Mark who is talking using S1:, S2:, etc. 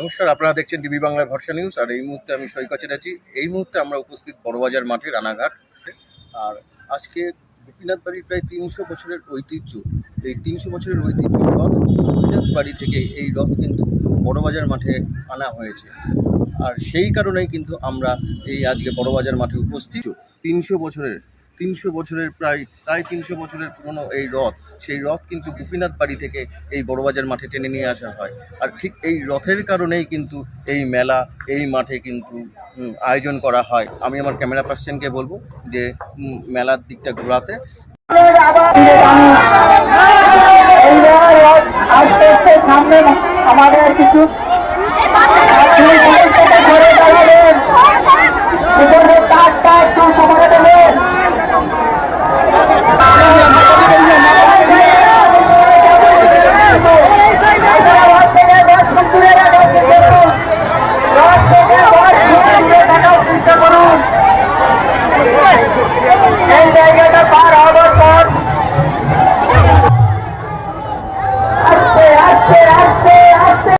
S1: নমস্কার, আপনারা দেখছেন টিভি বাংলার ভরসা নিউজ, আর এই মুহূর্তে আমি সৈকত চ্যাটার্জি। এই মুহূর্তে আমরা উপস্থিত বড়বাজার মাঠে, রানাঘাট। আর আজকে গোপীনাথ বাড়ির প্রায় তিনশো বছরের ঐতিহ্য, এই তিনশো বছরের ঐতিহ্য রথ গোপীনাথ বাড়ি থেকে এই রথ কিন্তু বড়বাজার মাঠে আনা হয়েছে। আর সেই কারণেই কিন্তু আমরা এই আজকে বড়বাজার মাঠে উপস্থিত। তিনশো বছরের তিনশো বছরের প্রায় প্রায় তিনশো বছরের পুরনো এই রথ, সেই রথ কিন্তু গোপীনাথ বাড়ি থেকে এই বড়বাজার মাঠে টেনে নিয়ে আসা হয়। আর ঠিক এই রথের কারণেই কিন্তু এই মেলা, এই মাঠে কিন্তু আয়োজন করা হয়। আমি আমার ক্যামেরা পার্সনকে বলব যে মেলার দিকটা ঘোরাতে।
S2: আমাদের কিছু